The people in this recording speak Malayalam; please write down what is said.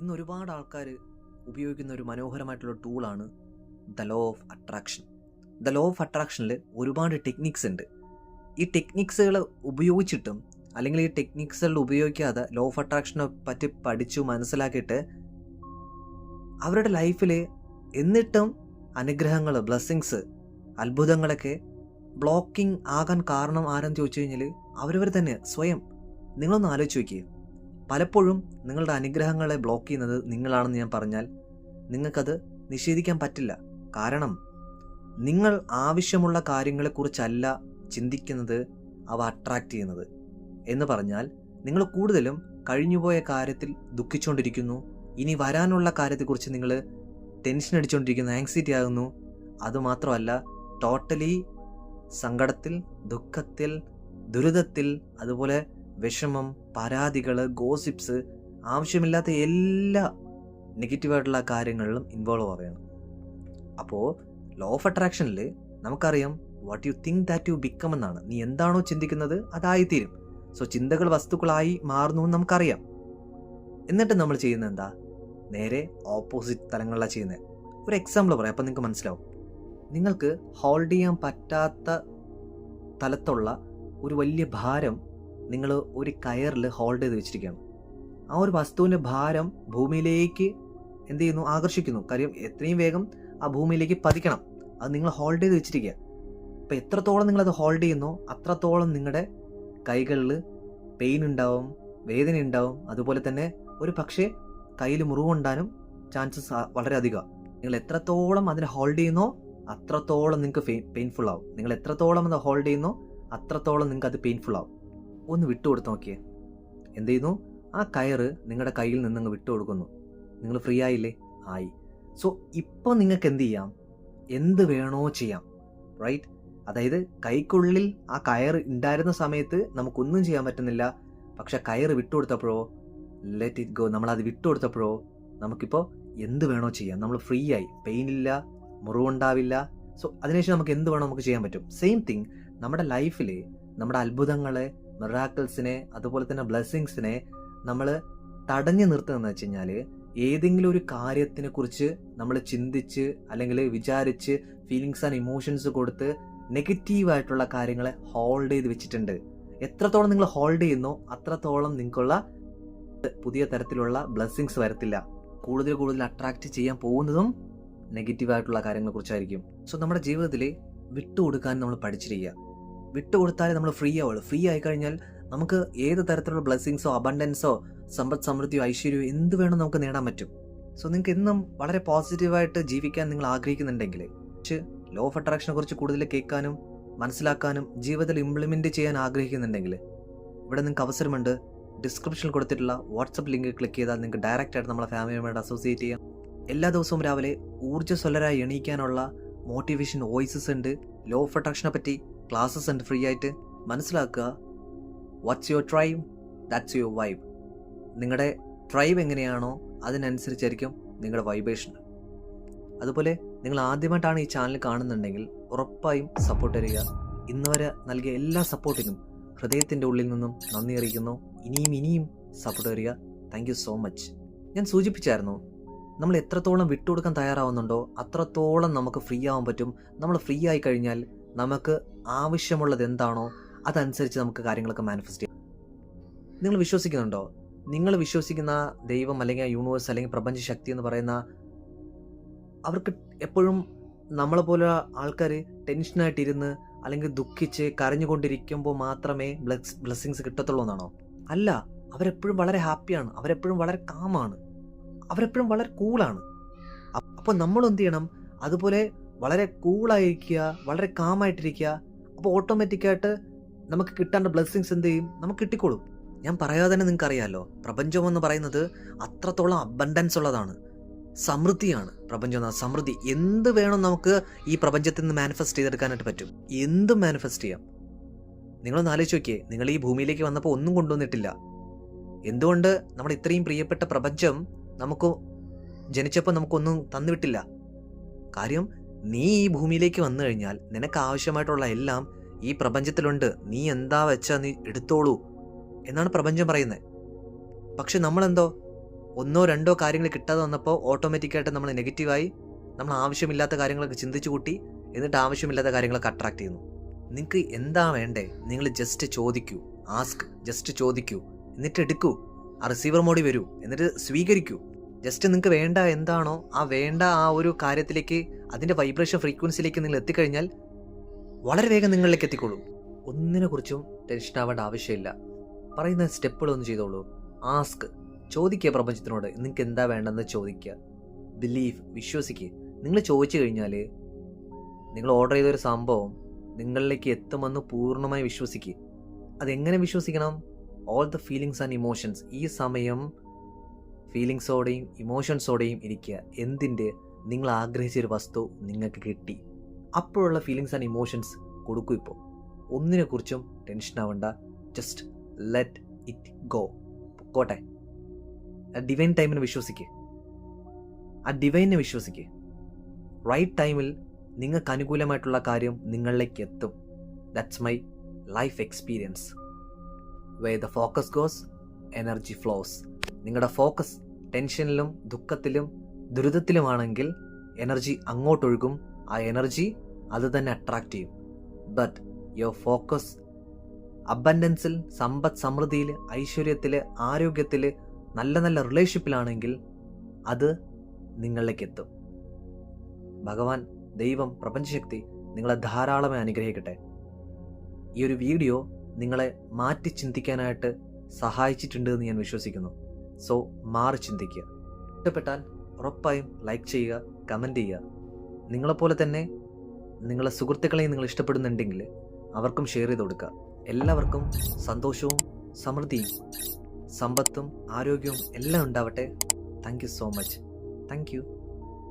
ഇന്ന് ഒരുപാട് ആൾക്കാർ ഉപയോഗിക്കുന്ന ഒരു മനോഹരമായിട്ടുള്ള ടൂളാണ് the law of attraction the law of അട്രാക്ഷനിൽ ഒരുപാട് ടെക്നിക്സ് ഉണ്ട്. ഈ ടെക്നിക്സുകൾ ഉപയോഗിച്ചിട്ടും അല്ലെങ്കിൽ ഈ ടെക്നിക്സുകൾ ഉപയോഗിക്കാതെ ലോ ഓഫ് അട്രാക്ഷനെ പറ്റി പഠിച്ചു മനസ്സിലാക്കിയിട്ട് അവരുടെ ലൈഫിൽ എന്നിട്ടും അനുഗ്രഹങ്ങൾ ബ്ലെസ്സിങ്സ് അത്ഭുതങ്ങളൊക്കെ ബ്ലോക്കിംഗ് ആകാൻ കാരണം ആരെന്ന് ചോദിച്ചു കഴിഞ്ഞാൽ അവരവർ തന്നെ സ്വയം. നിങ്ങളൊന്ന് ആലോചിച്ച് നോക്കിയേ. പലപ്പോഴും നിങ്ങളുടെ അനുഗ്രഹങ്ങളെ ബ്ലോക്ക് ചെയ്യുന്നത് നിങ്ങളാണെന്ന് ഞാൻ പറഞ്ഞാൽ നിങ്ങൾക്കത് നിഷേധിക്കാൻ പറ്റില്ല. കാരണം നിങ്ങൾ ആവശ്യമുള്ള കാര്യങ്ങളെക്കുറിച്ചല്ല ചിന്തിക്കുന്നത് അവ അട്രാക്റ്റ് ചെയ്യുന്നത്. എന്ന് പറഞ്ഞാൽ നിങ്ങൾ കൂടുതലും കഴിഞ്ഞുപോയ കാര്യത്തിൽ ദുഃഖിച്ചുകൊണ്ടിരിക്കുന്നു ഇനി വരാനുള്ള കാര്യത്തെക്കുറിച്ച് നിങ്ങൾ ടെൻഷൻ അടിച്ചുകൊണ്ടിരിക്കുന്നു ആങ്സൈറ്റി ആകുന്നു. അതുമാത്രമല്ല ടോട്ടലി സങ്കടത്തിൽ ദുഃഖത്തിൽ ദുരിതത്തിൽ അതുപോലെ വിഷമം പരാതികൾ ഗോസിപ്സ് ആവശ്യമില്ലാത്ത എല്ലാ നെഗറ്റീവായിട്ടുള്ള കാര്യങ്ങളിലും ഇൻവോൾവ് ആവുകയാണ്. അപ്പോൾ ലോ ഓഫ് അട്രാക്ഷനിൽ നമുക്കറിയാം what you think that you become എന്നാണ്. നീ എന്താണോ ചിന്തിക്കുന്നത് അതായിത്തീരും. സോ ചിന്തകൾ വസ്തുക്കളായി മാറുന്നു എന്ന് നമുക്കറിയാം. എന്നിട്ട് നമ്മൾ ചെയ്യുന്നത് എന്താ? നേരെ ഓപ്പോസിറ്റ് തലങ്ങളിലാണ് ചെയ്യുന്നത്. ഒരു എക്സാമ്പിൾ പറയാം അപ്പം നിങ്ങൾക്ക് മനസ്സിലാവും. നിങ്ങൾക്ക് ഹോൾഡ് ചെയ്യാൻ പറ്റാത്ത തലത്തുള്ള ഒരു വലിയ ഭാരം നിങ്ങൾ ഒരു കയറിൽ ഹോൾഡ് ചെയ്ത് വെച്ചിരിക്കുകയാണ്. ആ ഒരു വസ്തുവിന്റെ ഭാരം ഭൂമിയിലേക്ക് എന്ത് ചെയ്യുന്നു? ആകർഷിക്കുന്നു. കാര്യം എത്രയും വേഗം ആ ഭൂമിയിലേക്ക് പതിക്കണം. അത് നിങ്ങൾ ഹോൾഡ് ചെയ്ത് വെച്ചിരിക്കുക. അപ്പോൾ എത്രത്തോളം നിങ്ങളത് ഹോൾഡ് ചെയ്യുന്നു? അത്രത്തോളം നിങ്ങളുടെ കൈകളിൽ പെയിൻ ഉണ്ടാവും വേദന ഉണ്ടാവും. അതുപോലെ തന്നെ ഒരു പക്ഷേ കയ്യിൽ മുറിവുണ്ടാനും ചാൻസസ് വളരെ അധികമാണ് നിങ്ങൾ എത്രത്തോളം അതിനെ ഹോൾഡ് ചെയ്യുന്നോ അത്രത്തോളം നിങ്ങൾക്ക് പെയിൻഫുൾ ആവും. നിങ്ങൾ എത്രത്തോളം അത് ഹോൾഡ് ചെയ്യുന്നോ അത്രത്തോളം നിങ്ങൾക്ക് അത് പെയിൻഫുൾ ആവും. ഒന്ന് വിട്ടുകൊടുത്ത് നോക്കിയേ. എന്ത് ചെയ്യുന്നു ആ കയറ് നിങ്ങളുടെ കയ്യിൽ നിന്ന് അങ്ങ് വിട്ടുകൊടുക്കുന്നു. നിങ്ങൾ ഫ്രീ ആയില്ലേ? ആയി. സോ ഇപ്പോൾ നിങ്ങൾക്ക് എന്ത് ചെയ്യാം? എന്ത് വേണോ ചെയ്യാം. റൈറ്റ് അതായത് കൈക്കുള്ളിൽ ആ കയർ ഉണ്ടായിരുന്ന സമയത്ത് നമുക്കൊന്നും ചെയ്യാൻ പറ്റുന്നില്ല. പക്ഷെ കയറ് വിട്ടുകൊടുത്തപ്പോഴോ ലെറ്റ് ഇറ്റ് ഗോ നമ്മളത് വിട്ടുകൊടുത്തപ്പോഴോ നമുക്കിപ്പോൾ എന്ത് വേണോ ചെയ്യാം. നമ്മൾ ഫ്രീ ആയി. പെയിൻ ഇല്ല മുറിവുണ്ടാവില്ല. സോ അതിനുശേഷം നമുക്ക് എന്ത് വേണോ നമുക്ക് ചെയ്യാൻ പറ്റും. സെയിം തിങ് നമ്മുടെ ലൈഫിൽ നമ്മുടെ അത്ഭുതങ്ങളെ മിറാക്കിൾസിനെ അതുപോലെ തന്നെ ബ്ലെസ്സിങ്സിനെ നമ്മൾ തടഞ്ഞു നിർത്തുന്നതെന്ന് വെച്ച് കഴിഞ്ഞാൽ ഏതെങ്കിലും ഒരു കാര്യത്തിനെ കുറിച്ച് നമ്മൾ ചിന്തിച്ച് അല്ലെങ്കിൽ വിചാരിച്ച് ഫീലിങ്സ് ആൻഡ് ഇമോഷൻസ് കൊടുത്ത് നെഗറ്റീവായിട്ടുള്ള കാര്യങ്ങളെ ഹോൾഡ് ചെയ്ത് വെച്ചിട്ടുണ്ട്. എത്രത്തോളം നിങ്ങൾ ഹോൾഡ് ചെയ്യുന്നോ അത്രത്തോളം നിങ്ങൾക്കുള്ള പുതിയ തരത്തിലുള്ള ബ്ലെസ്സിങ്സ് വരത്തില്ല. കൂടുതൽ കൂടുതൽ അട്രാക്റ്റ് ചെയ്യാൻ പോകുന്നതും നെഗറ്റീവായിട്ടുള്ള കാര്യങ്ങളെ കുറിച്ചായിരിക്കും. സോ നമ്മുടെ ജീവിതത്തിൽ വിട്ടുകൊടുക്കാൻ നമ്മൾ പഠിച്ചിരിക്കുക. വിട്ടുകൊടുത്താലേ നമ്മൾ ഫ്രീ ആവുള്ളൂ. ഫ്രീ ആയി കഴിഞ്ഞാൽ നമുക്ക് ഏത് തരത്തിലുള്ള ബ്ലെസ്സിങ്സോ അബണ്ടൻസോ സമ്പദ് സമൃദ്ധിയോ ഐശ്വര്യമോ എന്ത് വേണം നമുക്ക് നേടാൻ പറ്റും. സോ നിങ്ങൾക്ക് എന്നും വളരെ പോസിറ്റീവായിട്ട് ജീവിക്കാൻ നിങ്ങൾ ആഗ്രഹിക്കുന്നുണ്ടെങ്കിൽ ലോ ഓഫ് അട്രാക്ഷനെ കുറിച്ച് കൂടുതൽ കേൾക്കാനും മനസ്സിലാക്കാനും ജീവിതത്തിൽ ഇംപ്ലിമെന്റ് ചെയ്യാൻ ആഗ്രഹിക്കുന്നുണ്ടെങ്കിൽ ഇവിടെ നിങ്ങൾക്ക് അവസരമുണ്ട്. ഡിസ്ക്രിപ്ഷനിൽ കൊടുത്തിട്ടുള്ള വാട്സപ്പ് ലിങ്ക് ക്ലിക്ക് ചെയ്താൽ നിങ്ങൾക്ക് ഡയറക്റ്റ് ആയിട്ട് നമ്മളെ ഫാമിലിയുമായിട്ട് അസോസിയേറ്റ് ചെയ്യാം. എല്ലാ ദിവസവും രാവിലെ ഊർജസ്വലരായി എണീക്കാനുള്ള മോട്ടിവേഷൻ വോയിസസ് ഉണ്ട്. ലോ ഓഫ് അട്രാക്ഷനെ പറ്റി ക്ലാസ്സസ് ഉണ്ട് ഫ്രീ ആയിട്ട് മനസ്സിലാക്കുക. What's your tribe that's your vibe നിങ്ങളുടെ ട്രൈബ് എങ്ങനെയാണോ അതിനനുസരിച്ചായിരിക്കും നിങ്ങളുടെ വൈബ്രേഷൻ അതുപോലെ നിങ്ങൾ ആദ്യമായിട്ടാണ് ഈ ചാനൽ കാണുന്നുണ്ടെങ്കിൽ ഉറപ്പായും സപ്പോർട്ട് തരിക. ഇന്ന് വരെ നൽകിയ എല്ലാ സപ്പോർട്ടിനും ഹൃദയത്തിന്റെ ഉള്ളിൽ നിന്നും നന്ദി അറിയിക്കുന്നു. ഇനിയും ഇനിയും സപ്പോർട്ട് തരിക. താങ്ക് യു സോ മച്ച് ഞാൻ സൂചിപ്പിച്ചായിരുന്നു നമ്മൾ എത്രത്തോളം വിട്ടുകൊടുക്കാൻ തയ്യാറാവുന്നുണ്ടോ അത്രത്തോളം നമുക്ക് ഫ്രീ ആവാൻ പറ്റും. നമ്മൾ ഫ്രീ ആയി കഴിഞ്ഞാൽ നമുക്ക് ആവശ്യമുള്ളത് എന്താണോ അതനുസരിച്ച് നമുക്ക് കാര്യങ്ങളൊക്കെ മാനിഫെസ്റ്റ് ചെയ്യാം. നിങ്ങൾ വിശ്വസിക്കുന്നുണ്ടോ? നിങ്ങൾ വിശ്വസിക്കുന്ന ദൈവം അല്ലെങ്കിൽ യൂണിവേഴ്സ് അല്ലെങ്കിൽ പ്രപഞ്ച ശക്തി എന്ന് പറയുന്ന അവർക്ക് എപ്പോഴും നമ്മളെ പോലെ ആൾക്കാർ ടെൻഷനായിട്ടിരുന്ന് അല്ലെങ്കിൽ ദുഃഖിച്ച് കരഞ്ഞുകൊണ്ടിരിക്കുമ്പോൾ മാത്രമേ ബ്ലസ് ബ്ലെസ്സിങ്സ് കിട്ടത്തുള്ളൂ എന്നാണോ? അല്ല അവരെപ്പോഴും വളരെ ഹാപ്പിയാണ് അവരെപ്പോഴും വളരെ കാമാണ് അവരെപ്പോഴും വളരെ കൂളാണ് അപ്പോൾ നമ്മൾ എന്ത് ചെയ്യണം? അതുപോലെ വളരെ കൂളായിരിക്കുക വളരെ കാമായിട്ടിരിക്കുക അപ്പോൾ ഓട്ടോമാറ്റിക്കായിട്ട് നമുക്ക് കിട്ടേണ്ട ബ്ലെസ്സിങ്സ് എന്ത് ചെയ്യും? നമുക്ക് കിട്ടിക്കോളും. ഞാൻ പറയാതെ തന്നെ നിങ്ങൾക്ക് അറിയാമല്ലോ പ്രപഞ്ചം എന്ന് പറയുന്നത് അത്രത്തോളം അബണ്ടൻസ് ഉള്ളതാണ്. സമൃദ്ധിയാണ് പ്രപഞ്ചം സമൃദ്ധി. എന്ത് വേണം നമുക്ക് ഈ പ്രപഞ്ചത്തിൽ നിന്ന് മാനിഫെസ്റ്റ് ചെയ്തെടുക്കാനായിട്ട് പറ്റും? എന്തും മാനിഫെസ്റ്റ് ചെയ്യാം? നിങ്ങളൊന്ന് ആലോചിച്ച് നോക്കിയേ നിങ്ങൾ ഈ ഭൂമിയിലേക്ക് വന്നപ്പോൾ ഒന്നും കൊണ്ടുവന്നിട്ടില്ല. എന്തുകൊണ്ട് നമ്മൾ ഇത്രയും പ്രിയപ്പെട്ട പ്രപഞ്ചം നമുക്ക് ജനിച്ചപ്പോൾ നമുക്കൊന്നും തന്നുവിട്ടില്ല കാര്യം നീ ഈ ഭൂമിയിലേക്ക് വന്നു കഴിഞ്ഞാൽ നിനക്ക് ആവശ്യമായിട്ടുള്ള എല്ലാം ഈ പ്രപഞ്ചത്തിലുണ്ട്. നീ എന്താ വെച്ചാൽ നീ എടുത്തോളൂ എന്നാണ് പ്രപഞ്ചം പറയുന്നത് പക്ഷെ നമ്മളെന്തോ ഒന്നോ രണ്ടോ കാര്യങ്ങൾ കിട്ടാതെ വന്നപ്പോൾ ഓട്ടോമാറ്റിക്കായിട്ട് നമ്മൾ നെഗറ്റീവായി നമ്മൾ ആവശ്യമില്ലാത്ത കാര്യങ്ങളൊക്കെ ചിന്തിച്ചു കൂട്ടി എന്നിട്ട് ആവശ്യമില്ലാത്ത കാര്യങ്ങളൊക്കെ അട്രാക്ട് ചെയ്യുന്നു. നിങ്ങൾക്ക് എന്താ വേണ്ടേ? നിങ്ങൾ ജസ്റ്റ് ചോദിക്കൂ. ആസ്ക് ജസ്റ്റ് ചോദിക്കൂ. എന്നിട്ട് എടുക്കൂ. ആ റിസീവർ മോഡി വരൂ. എന്നിട്ട് സ്വീകരിക്കൂ. ജസ്റ്റ് നിങ്ങൾക്ക് വേണ്ട എന്താണോ ആ വേണ്ട ആ ഒരു കാര്യത്തിലേക്ക് അതിന്റെ വൈബ്രേഷൻ ഫ്രീക്വൻസിയിലേക്ക് നിങ്ങൾ എത്തിക്കഴിഞ്ഞാൽ വളരെ വേഗം നിങ്ങളിലേക്ക് എത്തിക്കോളൂ. ഒന്നിനെ കുറിച്ചും ടെൻഷൻ ആവേണ്ട ആവശ്യമില്ല. പറയുന്ന സ്റ്റെപ്പുകളൊന്നും ചെയ്തോളൂ. ആസ്ക് ചോദിക്കുക പ്രപഞ്ചത്തിനോട് നിങ്ങൾക്ക് എന്താ വേണ്ടെന്ന് ചോദിക്കുക. ബിലീവ് വിശ്വസിക്കുക. നിങ്ങൾ ചോദിച്ചു കഴിഞ്ഞാൽ നിങ്ങൾ ഓർഡർ ചെയ്തൊരു സംഭവം നിങ്ങളിലേക്ക് എത്തുമെന്ന് പൂർണമായി വിശ്വസിക്കുക. അതെങ്ങനെ വിശ്വസിക്കണം? All the feelings and emotions ഈ സമയം ഫീലിങ്സോടെയും ഇമോഷൻസോടെയും ഇരിക്കുക. എന്തിന്റെ? നിങ്ങൾ ആഗ്രഹിച്ചൊരു വസ്തു നിങ്ങൾക്ക് കിട്ടി. അപ്പോഴുള്ള ഫീലിങ്സ് ആൻഡ് ഇമോഷൻസ് കൊടുക്കും ഇപ്പോൾ ഒന്നിനെക്കുറിച്ചും ടെൻഷൻ ആവണ്ട. ജസ്റ്റ് ലെറ്റ് ഇറ്റ് ഗോ പൊക്കോട്ടെ ആ ഡിവൈൻ ടൈമിനെ വിശ്വസിക്ക്. ആ ഡിവൈനെ വിശ്വസിക്ക്. റൈറ്റ് ടൈമിൽ നിങ്ങൾക്ക് അനുകൂലമായിട്ടുള്ള കാര്യം നിങ്ങളിലേക്ക് എത്തും. That's my life experience way the focus goes energy flows നിങ്ങളുടെ ഫോക്കസ് ടെൻഷനിലും ദുഃഖത്തിലും ദുരിതത്തിലുമാണെങ്കിൽ എനർജി അങ്ങോട്ടൊഴുകും. ആ എനർജി അത് തന്നെ അട്രാക്റ്റ് ചെയ്യും. ബട്ട് യുവർ ഫോക്കസ് അബൻഡൻസിൽ സമ്പദ് സമൃദ്ധിയിൽ ഐശ്വര്യത്തിൽ ആരോഗ്യത്തിൽ നല്ല നല്ല റിലേഷൻഷിപ്പിലാണെങ്കിൽ അത് നിങ്ങളിലേക്ക് എത്തും ഭഗവാൻ ദൈവം പ്രപഞ്ചശക്തി നിങ്ങളെ ധാരാളമായി അനുഗ്രഹിക്കട്ടെ. ഈ ഒരു വീഡിയോ നിങ്ങളെ മാറ്റി ചിന്തിക്കാനായിട്ട് സഹായിച്ചിട്ടുണ്ട് എന്ന് ഞാൻ വിശ്വസിക്കുന്നു. സോ മാറി ചിന്തിക്കുക. ഇഷ്ടപ്പെട്ടാൽ ഉറപ്പായും ലൈക്ക് ചെയ്യുക കമന്റ് ചെയ്യുക. നിങ്ങളെപ്പോലെ തന്നെ നിങ്ങളെ സുഹൃത്തുക്കളെയും നിങ്ങൾ ഇഷ്ടപ്പെടുന്നുണ്ടെങ്കിൽ അവർക്കും ഷെയർ ചെയ്ത് കൊടുക്കുക. എല്ലാവർക്കും സന്തോഷവും സമൃദ്ധിയും സമ്പത്തും ആരോഗ്യവും എല്ലാം ഉണ്ടാവട്ടെ. Thank you so much thank you